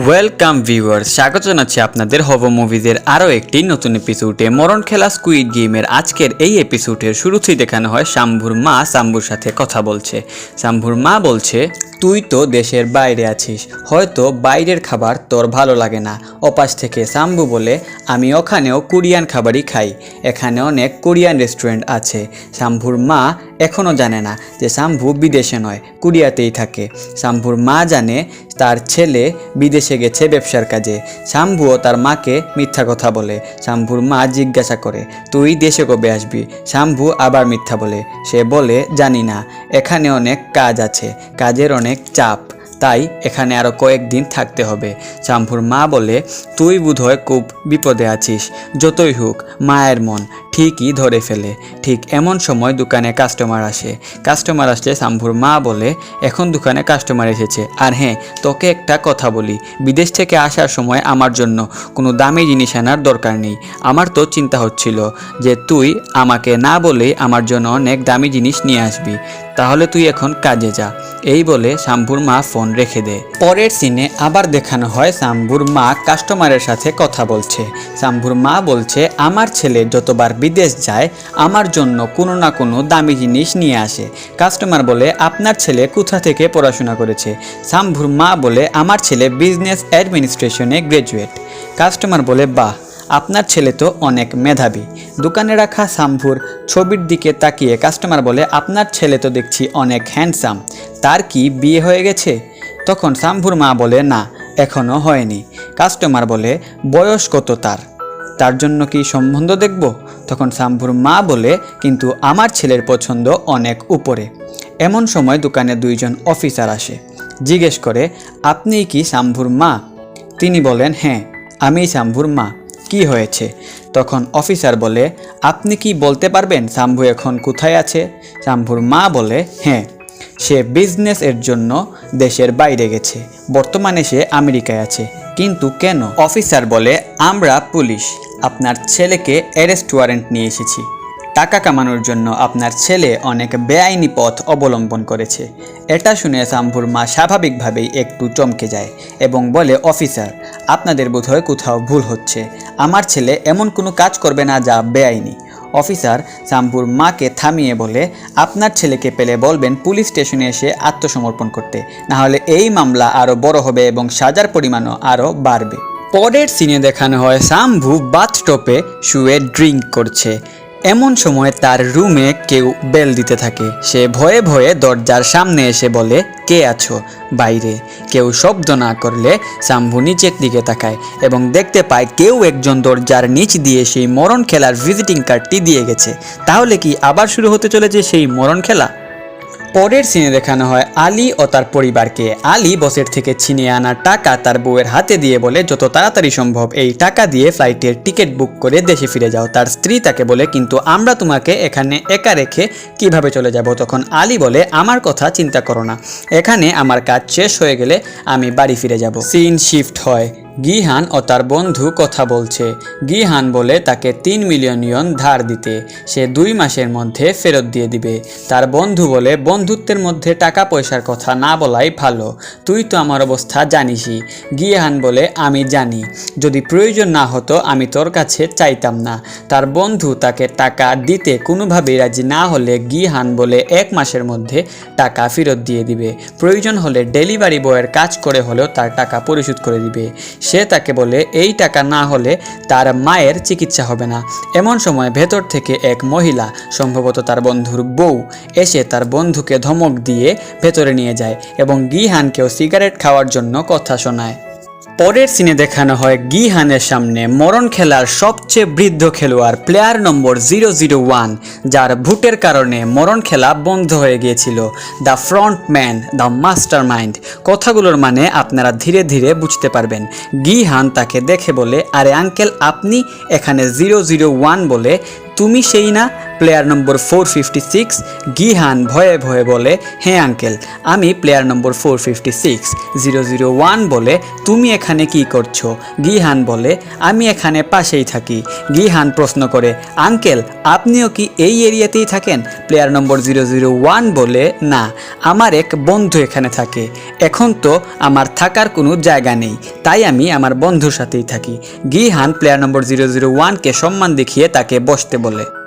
Welcome viewers স্বাগত জানাচ্ছি আপনাদের হব মুভিজের আরও একটি নতুন এপিসোডে মরণ খেলা স্কুইড গেমের আজকের এই এপিসোডের শুরুতেই দেখানো হয় শাম্ভুর মা শাম্ভুর সাথে কথা বলছে। শাম্ভুর মা বলছে, তুই তো দেশের বাইরে আছিস, হয়তো বাইরের খাবার তোর ভালো লাগে না। ওপাশ থেকে শাম্ভু বলে, আমি ওখানেও কোরিয়ান খাবারই খাই, এখানে অনেক কোরিয়ান রেস্টুরেন্ট আছে। শাম্ভুর মা এখনও জানে না যে শাম্ভু বিদেশে নয়, কোরিয়াতেই থাকে। শাম্ভুর মা জানে তার ছেলে বিদেশে গেছে ব্যবসার কাজে। শাম্ভুও তার মাকে মিথ্যা কথা বলে। শাম্ভুর মা জিজ্ঞাসা করে, তুই দেশে কবে আসবি? শাম্ভু আবার মিথ্যা বলে। সে বলে, জানি না। এখানে অনেক কাজ আছে। কাজের অনেক চাপ। তাই এখানে আরও কয়েকদিন থাকতে হবে। শাম্ভুর মা বলে, তুই বোধহয় খুব বিপদে আছিস। যতই হোক, মায়ের মন। ঠিকই ধরে ফেলে। ঠিক এমন সময় দোকানে কাস্টমার আসে। কাস্টমার আসলে শাম্ভুর মা বলে, এখন দোকানে কাস্টমার এসেছে। আর হ্যাঁ তোকে একটা কথা বলি। বিদেশ থেকে আসার সময় আমার জন্য কোনো দামি জিনিস আনার দরকার নেই। আমার তো চিন্তা হচ্ছিল যে তুই আমাকে না বলেই আমার জন্য অনেক দামি জিনিস নিয়ে আসবি। তাহলে তুই এখন কাজে যা। এই বলে শাম্ভুর মা ফোন রেখে দেয়। পরের সিনে আবার দেখানো হয় শাম্ভুর মা কাস্টমারের সাথে কথা বলছে। শাম্ভুর মা বলছে, আমার ছেলে যতবার বিদেশ যায়, আমার জন্য কোনো না কোনো দামি জিনিস নিয়ে আসে। কাস্টমার বলে, আপনার ছেলে কোথা থেকে পড়াশোনা করেছে? শাম্ভুর মা বলে, আমার ছেলে বিজনেস অ্যাডমিনিস্ট্রেশনে গ্র্যাজুয়েট কাস্টমার বলে, বাহ, আপনার ছেলে তো অনেক মেধাবী। দোকানে রাখা শাম্ভুর ছবির দিকে তাকিয়ে কাস্টমার বলে, আপনার ছেলে তো দেখছি অনেক হ্যান্ডসাম তার কি বিয়ে হয়ে গেছে? তখন শাম্ভুর মা বলে, না এখনও হয়নি। কাস্টমার বলে, বয়স কত তার? তার জন্য কি সম্বন্ধ দেখব? তখন শাম্ভুর মা বলে, কিন্তু আমার ছেলের পছন্দ অনেক উপরে। এমন সময় দোকানে দুইজন অফিসার আসে। জিজ্ঞেস করে, আপনি কি শাম্ভুর মা? তিনি বলেন হ্যাঁ আমি শাম্ভুর মা। কি হয়েছে? তখন অফিসার বলে, আপনি কি বলতে পারবেন শাম্ভু এখন কোথায় আছে? শাম্ভুর মা বলে হ্যাঁ সে বিজনেস এর জন্য দেশের বাইরে গেছে। বর্তমানে সে আমেরিকায় আছে। কিন্তু কেন? অফিসার বলে, আমরা পুলিশ। আপনার ছেলেকে অ্যারেস্ট ওয়ারেন্ট নিয়ে এসেছি। টাকা কামানোর জন্য আপনার ছেলে অনেক বেআইনি পথ অবলম্বন করেছে। এটা শুনে শাম্ভুর মা স্বাভাবিকভাবেই একটু চমকে যায় এবং বলে, অফিসার, আপনাদের বোধহয় কোথাও ভুল হচ্ছে। আমার ছেলে এমন কোনো কাজ করবে না যা বেআইনি। অফিসার শাম্ভুর মাকে থামিয়ে বলে, আপনার ছেলেকে পেলে বলবেন পুলিশ স্টেশনে এসে আত্মসমর্পণ করতে নাহলে এই মামলা আরও বড় হবে এবং সাজার পরিমাণও আরও বাড়বে। পরের সিনে দেখানো হয় শাম্ভু বাথটপে শুয়ে ড্রিঙ্ক করছে। এমন সময় তার রুমে কেউ বেল দিতে থাকে। সে ভয়ে ভয়ে দরজার সামনে এসে বলে, কে আছো? বাইরে। কেউ শব্দ না করলে শাম্ভু নিচের দিকে তাকায় এবং দেখতে পায় কেউ একজন দরজার নিচ দিয়ে সেই মরণ খেলার ভিজিটিং কার্ডটি দিয়ে গেছে। তাহলে কি আবার শুরু হতে চলেছে সেই মরণ খেলা? পরের সিনে দেখানো হয় আলী ও তার পরিবারকে। আলী বসের থেকে ছিনিয়ে আনা টাকা তার বউয়ের হাতে দিয়ে বলে, যত তাড়াতাড়ি সম্ভব এই টাকা দিয়ে ফ্লাইটের টিকিট বুক করে দেশে ফিরে যাও। তার স্ত্রী তাকে বলে, কিন্তু আমরা তোমাকে এখানে একা রেখে কীভাবে চলে যাব? তখন আলী বলে, আমার কথা চিন্তা করো না। এখানে আমার কাজ শেষ হয়ে গেলে আমি বাড়ি ফিরে যাব। সিন শিফট হয়। গিহান ও তার বন্ধু কথা বলছে। গিহান বলে তাকে তিন মিলিয়ন ইয়ন ধার দিতে। সে দুই মাসের মধ্যে ফেরত দিয়ে দিবে। তার বন্ধু বলে, বন্ধুত্বের মধ্যে টাকা পয়সার কথা না বলাই ভালো। তুই তো আমার অবস্থা জানিসই। গিহান বলে, আমি জানি। যদি প্রয়োজন না হতো, আমি তোর কাছে চাইতাম না। তার বন্ধু তাকে টাকা দিতে কোনোভাবেই রাজি না হলে গিহান বলে, এক মাসের মধ্যে টাকা ফেরত দিয়ে দিবে। প্রয়োজন হলে ডেলিভারি বয়ের কাজ করে হলেও তার টাকা পরিশোধ করে দিবে। সে তাকে বলে, এই টাকা না হলে তার মায়ের চিকিৎসা হবে না। এমন সময় ভেতর থেকে এক মহিলা, সম্ভবত তার বন্ধুর বউ, এসে তার বন্ধুকে ধমক দিয়ে ভেতরে নিয়ে যায় এবং গিহানকেও সিগারেট খাওয়ার জন্য কথা শোনায়। পরের সিনে দেখানো হয় গিহানের সামনে মরণ খেলার সবচেয়ে বৃদ্ধ খেলোয়াড় player number zero zero one যার ভুটের কারণে মরণ খেলা বন্ধ হয়ে গিয়েছিল। The front man the mastermind কথাগুলোর মানে আপনারা ধীরে ধীরে বুঝতে পারবেন। গিহান তাকে দেখে বলে, আরে আঙ্কেল আপনি এখানে জিরো জিরো ওয়ান বলে তুমি সেই না? Player number four fifty six Gihan ভয়ে ভয়ে বলে হ্যাঁ আঙ্কেল আমি player number four fifty six zero zero one বলে, তুমি এখানে কি করছ? গিহান বলে, আমি এখানে পাশেই থাকি। গিহান প্রশ্ন করে আঙ্কেল আপনিও কি এই এরিয়াতেই থাকেন? Player number zero zero one বলে, না, আমার এক বন্ধু এখানে থাকে। এখন তো আমার থাকার কোনো জায়গা নেই, তাই আমি আমার বন্ধুর সাথেই থাকি। Gihan player number zero zero ওয়ানকে সম্মান দেখিয়ে তাকে বসতে বলে।